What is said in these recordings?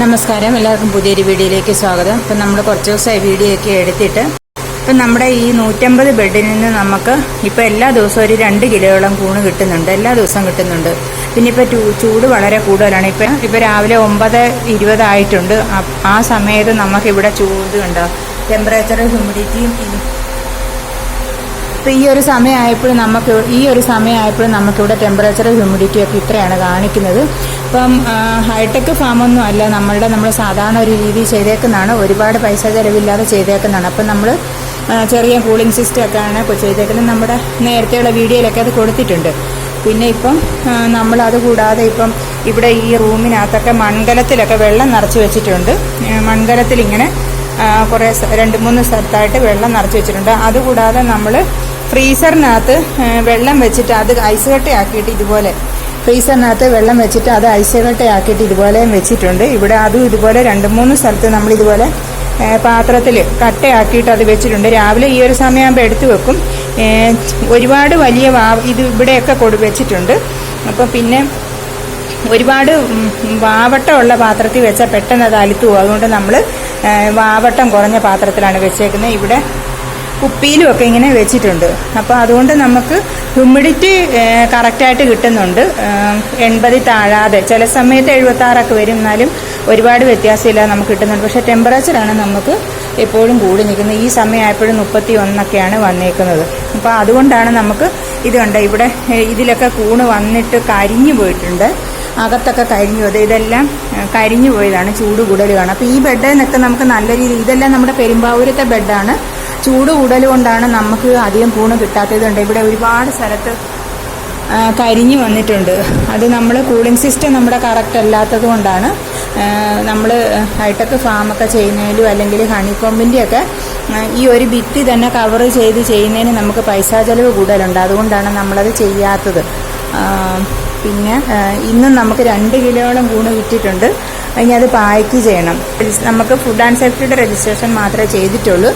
നമസ്കാരം. എല്ലാവർക്കും പുതിയൊരു വീഡിയോയിലേക്ക് സ്വാഗതം. ഇപ്പം നമ്മൾ കുറച്ച് ദിവസമായി വീഡിയോ ഒക്കെ എടുത്തിട്ട് ഇപ്പം നമ്മുടെ ഈ നൂറ്റമ്പത് ബെഡിൽ നിന്ന് നമുക്ക് ഇപ്പം എല്ലാ ദിവസവും ഒരു രണ്ട് കിലോയോളം കൂണ് കിട്ടുന്നുണ്ട്. എല്ലാ ദിവസവും കിട്ടുന്നുണ്ട്. പിന്നെ ഇപ്പം ചൂട് വളരെ കൂടുതലാണ്. ഇപ്പം ഇപ്പം രാവിലെ ഒമ്പത് ഇരുപതായിട്ടുണ്ട് ആ- സമയത്ത് നമുക്കിവിടെ ചൂട് കണ്ടോ? ടെമ്പറേച്ചർ ഹ്യൂമിഡിറ്റിയും ഇപ്പം ഈ ഒരു സമയമായപ്പോഴും നമുക്ക് ഈ ഒരു സമയമായപ്പോഴും നമുക്കിവിടെ ടെമ്പറേച്ചർ ഹ്യൂമിഡിറ്റി ഒക്കെ ഇത്രയാണ് കാണിക്കുന്നത്. ഇപ്പം ഹൈടെക് ഫാമൊന്നും അല്ല. നമ്മളുടെ നമ്മൾ സാധാരണ ഒരു രീതി ചെയ്തേക്കുന്നതാണ്. ഒരുപാട് പൈസ ചിലവില്ലാതെ ചെയ്തേക്കുന്നതാണ്. അപ്പം നമ്മൾ ചെറിയ കൂളിംഗ് സിസ്റ്റം ഇപ്പോൾ ചെയ്തേക്കുന്നത്. നമ്മുടെ നേരത്തെയുള്ള വീഡിയോയിലൊക്കെ അത് കൊടുത്തിട്ടുണ്ട്. പിന്നെ ഇപ്പം നമ്മൾ നമ്മളത് കൂടാതെ ഇപ്പം ഇവിടെ ഈ റൂമിനകത്തൊക്കെ മൺകലത്തിലൊക്കെ വെള്ളം നിറച്ച് വെച്ചിട്ടുണ്ട്. മൺകലത്തിലിങ്ങനെ കുറേ രണ്ട് മൂന്ന് സ്ഥലത്തായിട്ട് വെള്ളം നിറച്ച് വെച്ചിട്ടുണ്ട്. അതുകൂടാതെ നമ്മൾ ഫ്രീസറിനകത്ത് വെള്ളം വെച്ചിട്ട് അത് ഐസ് കട്ടയാക്കിയിട്ട് ഇതുപോലെ ഫ്രീസറിനകത്ത് വെള്ളം വെച്ചിട്ട് അത് ഐസ് കട്ടയാക്കിയിട്ട് ഇതുപോലെയും വെച്ചിട്ടുണ്ട്. ഇവിടെ അതും ഇതുപോലെ രണ്ട് മൂന്ന് സ്ഥലത്ത് നമ്മൾ ഇതുപോലെ പാത്രത്തിൽ കട്ടയാക്കിയിട്ട് അത് വെച്ചിട്ടുണ്ട്. രാവിലെ ഈ ഒരു സമയമാകുമ്പോൾ എടുത്തു വെക്കും. ഒരുപാട് വലിയ വാ ഇത് ഇവിടെയൊക്കെ കൊടു വെച്ചിട്ടുണ്ട്. അപ്പോൾ പിന്നെ ഒരുപാട് വാവട്ടമുള്ള പാത്രത്തിൽ വെച്ചാൽ പെട്ടെന്ന് അത് അലുത്തു അതുകൊണ്ട് നമ്മൾ വാവട്ടം കുറഞ്ഞ പാത്രത്തിലാണ് വെച്ചേക്കുന്നത് ഇവിടെ കുപ്പിയിലും ഒക്കെ ഇങ്ങനെ വെച്ചിട്ടുണ്ട്. അപ്പോൾ അതുകൊണ്ട് നമുക്ക് ഹ്യൂമിഡിറ്റി കറക്റ്റായിട്ട് കിട്ടുന്നുണ്ട്. എൺപതിൽ താഴാതെ. ചില സമയത്ത് എഴുപത്താറൊക്കെ വരും. എന്നാലും ഒരുപാട് വ്യത്യാസമില്ല നമുക്ക് കിട്ടുന്നുണ്ട്. പക്ഷേ ടെമ്പറേച്ചറാണ് നമുക്ക് എപ്പോഴും കൂടി നിൽക്കുന്നത്. ഈ സമയമായപ്പോഴും മുപ്പത്തി ഒന്നൊക്കെയാണ് വന്നേക്കുന്നത്. അപ്പോൾ അതുകൊണ്ടാണ് നമുക്ക് ഇതുണ്ട് ഇവിടെ ഇതിലൊക്കെ കൂണ് വന്നിട്ട് കരിഞ്ഞു പോയിട്ടുണ്ട്. അകത്തൊക്കെ കരിഞ്ഞു പോയത് ഇതെല്ലാം കരിഞ്ഞു പോയതാണ്. ചൂട് കൂടുതൽ അപ്പോൾ ഈ ബെഡിൽ നിന്നൊക്കെ നമുക്ക് നല്ല രീതിയിൽ ഇതെല്ലാം നമ്മുടെ പെരുമ്പാവൂരത്തെ ബെഡാണ് ചൂട് കൂടലുകൊണ്ടാണ് കൊണ്ടാണ് നമുക്ക് അധികം കൂണ് കിട്ടാത്തതുണ്ട് ഇവിടെ ഒരുപാട് സ്ഥലത്ത് കരിഞ്ഞു വന്നിട്ടുണ്ട്. അത് നമ്മൾ കൂളിംഗ് സിസ്റ്റം നമ്മുടെ കറക്റ്റ് അല്ലാത്തത് കൊണ്ടാണ് നമ്മൾ ഹൈടെക് ഫാമൊക്കെ ചെയ്യുന്നതിലും അല്ലെങ്കിൽ ഹണിക്കോമ്പിന്റെയൊക്കെ ഈ ഒരു ഭിത്തി തന്നെ കവർ ചെയ്ത് ചെയ്യുന്നതിന് നമുക്ക് പൈസാ ചെലവ് കൂടുതലുണ്ട്. അതുകൊണ്ടാണ് നമ്മളത് ചെയ്യാത്തത്. പിന്നെ ഇന്നും നമുക്ക് രണ്ട് കിലോയോളം കൂണ് കിട്ടിയിട്ടുണ്ട്. ഇനി അത് പായ്ക്ക് ചെയ്യണം. നമുക്ക് ഫുഡ് ആൻഡ് സേഫ്റ്റിയുടെ രജിസ്ട്രേഷൻ മാത്രമേ ചെയ്തിട്ടുള്ളൂ.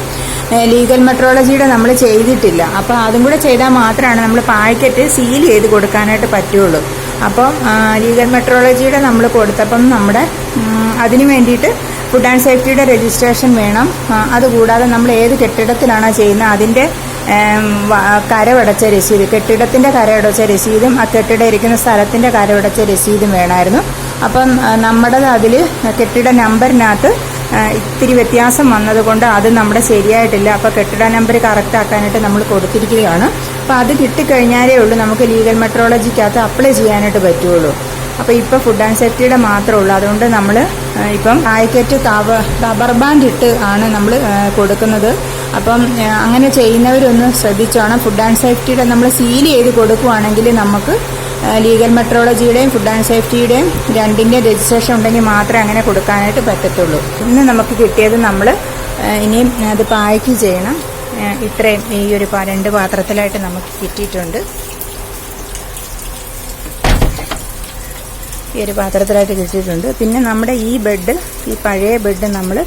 ലീഗൽ മെട്രോളജിയുടെ നമ്മൾ ചെയ്തിട്ടില്ല. അപ്പോൾ അതും കൂടെ ചെയ്താൽ മാത്രമാണ് നമ്മൾ പാക്കറ്റ് സീൽ ചെയ്ത് കൊടുക്കാനായിട്ട് പറ്റുള്ളൂ. അപ്പം ലീഗൽ മെട്രോളജിയുടെ നമ്മൾ കൊടുത്തപ്പം നമ്മുടെ അതിന് വേണ്ടിയിട്ട് ഫുഡ് ആൻഡ് സേഫ്റ്റിയുടെ രജിസ്ട്രേഷൻ വേണം. അതുകൂടാതെ നമ്മൾ ഏത് കെട്ടിടത്തിലാണോ ചെയ്യുന്നത് അതിന്റെ കരമടച്ച രസീത് കെട്ടിടത്തിന്റെ കരമടച്ച രസീതും ആ കെട്ടിടം ഇരിക്കുന്ന സ്ഥലത്തിന്റെ കരമടച്ച രസീതും വേണമായിരുന്നു അപ്പം നമ്മുടെ അതിൽ കെട്ടിട നമ്പറിനകത്ത് ഇത്തിരി വ്യത്യാസം വന്നതുകൊണ്ട് അത് നമ്മുടെ ശരിയായിട്ടില്ല. അപ്പോൾ കെട്ടിട നമ്പർ കറക്റ്റ് ആക്കാനായിട്ട് നമ്മൾ കൊടുത്തിരിക്കുകയാണ്. അപ്പോൾ അത് കിട്ടിക്കഴിഞ്ഞാലേ ഉള്ളൂ നമുക്ക് ലീഗൽ മെട്രോളജിക്കകത്ത് അപ്ലൈ ചെയ്യാനായിട്ട് പറ്റുള്ളൂ. അപ്പോൾ ഇപ്പോൾ ഫുഡ് ആൻഡ് സേഫ്റ്റിയുടെ മാത്രമേ ഉള്ളൂ അതുകൊണ്ട് നമ്മൾ ഇപ്പം ആയിക്കറ്റ് കവർ റബ്ബർ ബാൻഡ് ഇട്ട് ആണ് നമ്മൾ കൊടുക്കുന്നത്. അപ്പം അങ്ങനെ ചെയ്യുന്നവരൊന്ന് ശ്രദ്ധിച്ചോണം. ഫുഡ് ആൻഡ് സേഫ്റ്റിയുടെ നമ്മൾ സീൽ ചെയ്ത് കൊടുക്കുവാണെങ്കിൽ നമുക്ക് ലീഗൽ മെട്രോളജിയുടെയും ഫുഡ് ആൻഡ് സേഫ്റ്റിയുടെയും രണ്ടിന്റെയും രജിസ്ട്രേഷൻ ഉണ്ടെങ്കിൽ മാത്രമേ അങ്ങനെ കൊടുക്കാനായിട്ട് പറ്റത്തുള്ളൂ. ഇന്ന് നമുക്ക് കിട്ടിയത് നമ്മൾ ഇനിയും അത് പായ്ക്ക് ചെയ്യണം. ഇത്രയും ഈ ഒരു രണ്ട് പാത്രത്തിലായിട്ട് നമുക്ക് കിട്ടിയിട്ടുണ്ട്. ഈ ഒരു പാത്രത്തിലായിട്ട് കിട്ടിയിട്ടുണ്ട്. പിന്നെ നമ്മുടെ ഈ ബെഡ് ഈ പഴയ ബെഡ് നമ്മൾ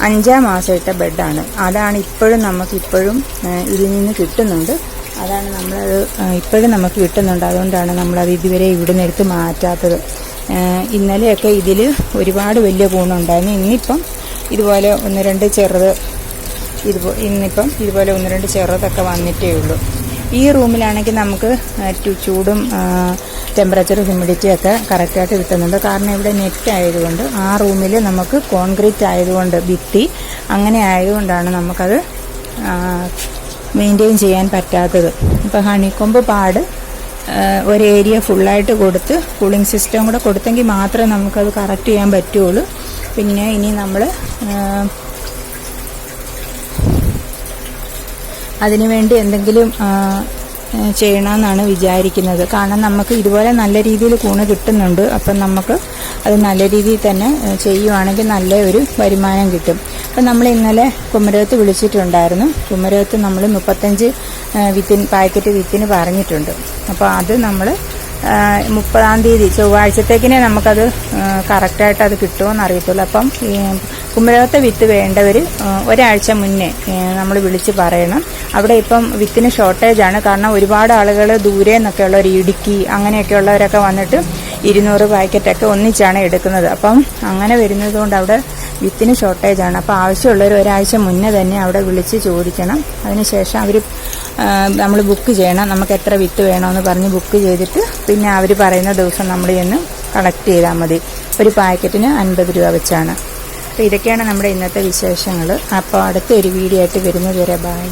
അഞ്ചാം മാസം ബെഡാണ്. അതാണ് ഇപ്പോഴും നമുക്ക് ഇപ്പോഴും ആ, ഇതിൽ നിന്ന് കിട്ടുന്നുണ്ട്. അതാണ് നമ്മളത് ഇപ്പോഴും നമുക്ക് കിട്ടുന്നുണ്ട്. അതുകൊണ്ടാണ് നമ്മളത് ഇതുവരെ ഇവിടുന്ന് എടുത്ത് മാറ്റാത്തത്. ഇന്നലെയൊക്കെ ഇതിൽ ഒരുപാട് വലിയ കൂണുണ്ടായിരുന്നു ഇന്നിപ്പം ഇതുപോലെ ഒന്ന് രണ്ട് ചെറുത് ഇതുപോ ഇന്നിപ്പം ഇതുപോലെ ഒന്ന് രണ്ട് ചെറുതൊക്കെ വന്നിട്ടേ ഉള്ളൂ. ഈ റൂമിലാണെങ്കിൽ നമുക്ക് ചൂടും ടെമ്പറേച്ചർ ഹ്യൂമിഡിറ്റി ഒക്കെ കറക്റ്റായിട്ട് കിട്ടുന്നുണ്ട്. കാരണം ഇവിടെ നെറ്റ് ആയതുകൊണ്ട് ആ റൂമിൽ നമുക്ക് കോൺക്രീറ്റ് ആയതുകൊണ്ട് ഭിത്തി അങ്ങനെ ആയതുകൊണ്ടാണ് നമുക്കത് മെയിന്റെയിൻ ചെയ്യാൻ പറ്റാത്തത്. ഇപ്പോൾ ഹണിക്കൊമ്പ് പാട് ഒരു ഏരിയ ഫുള്ളായിട്ട് കൊടുത്ത് കൂളിംഗ് സിസ്റ്റം കൂടെ കൊടുത്തെങ്കിൽ മാത്രമേ നമുക്കത് കറക്റ്റ് ചെയ്യാൻ പറ്റുള്ളൂ. പിന്നെ ഇനി നമ്മൾ അതിനുവേണ്ടി എന്തെങ്കിലും ചെയ്യണമെന്നാണ് വിചാരിക്കുന്നത്. കാരണം നമുക്ക് ഇതുപോലെ നല്ല രീതിയിൽ കൂണ് കിട്ടുന്നുണ്ട്. അപ്പം നമുക്ക് അത് നല്ല രീതിയിൽ തന്നെ ചെയ്യുവാണെങ്കിൽ നല്ല ഒരു വരുമാനം കിട്ടും. അപ്പം നമ്മൾ ഇന്നലെ കുമരകത്ത് വിളിച്ചിട്ടുണ്ടായിരുന്നു. കുമരകത്ത് നമ്മൾ മുപ്പത്തഞ്ച് വിത്തിൻ പാക്കറ്റ് വിത്തിന് പറഞ്ഞിട്ടുണ്ട്. അപ്പോൾ അത് നമ്മൾ മുപ്പതാം തീയതി ചൊവ്വാഴ്ചത്തേക്കിനെ നമുക്കത് കറക്റ്റായിട്ട് അത് കിട്ടുമോ എന്നറിയത്തുള്ളൂ. അപ്പം കുമരകത്തെ വിത്ത് വേണ്ടവർ ഒരാഴ്ച മുന്നേ നമ്മൾ വിളിച്ച് പറയണം. അവിടെ ഇപ്പം വിത്തിന് ഷോർട്ടേജ് ആണ്. കാരണം ഒരുപാട് ആളുകൾ ദൂരെ നിന്നൊക്കെ ഉള്ളവർ ഇടുക്കി അങ്ങനെയൊക്കെ ഉള്ളവരൊക്കെ വന്നിട്ട് ഇരുന്നൂറ് പാക്കറ്റൊക്കെ ഒന്നിച്ചാണ് എടുക്കുന്നത്. അപ്പം അങ്ങനെ വരുന്നത് കൊണ്ട് അവിടെ വിത്തിന് ഷോർട്ടേജാണ് അപ്പോൾ ആവശ്യമുള്ളവർ ഒരാഴ്ച മുന്നേ തന്നെ അവിടെ വിളിച്ച് ചോദിക്കണം. അതിനുശേഷം അവർ നമ്മൾ ബുക്ക് ചെയ്യണം. നമുക്ക് എത്ര വിത്ത് വേണമെന്ന് പറഞ്ഞ് ബുക്ക് ചെയ്തിട്ട് പിന്നെ അവർ പറയുന്ന ദിവസം നമ്മൾ ചെന്ന് കളക്ട് ചെയ്താൽ മതി. ഒരു പാക്കറ്റിന് അൻപത് രൂപ വെച്ചാണ്. അപ്പോൾ ഇതൊക്കെയാണ് നമ്മുടെ ഇന്നത്തെ വിശേഷങ്ങൾ അപ്പോൾ അടുത്തൊരു വീഡിയോ ആയിട്ട് വരുന്നത് വരെ ബായ്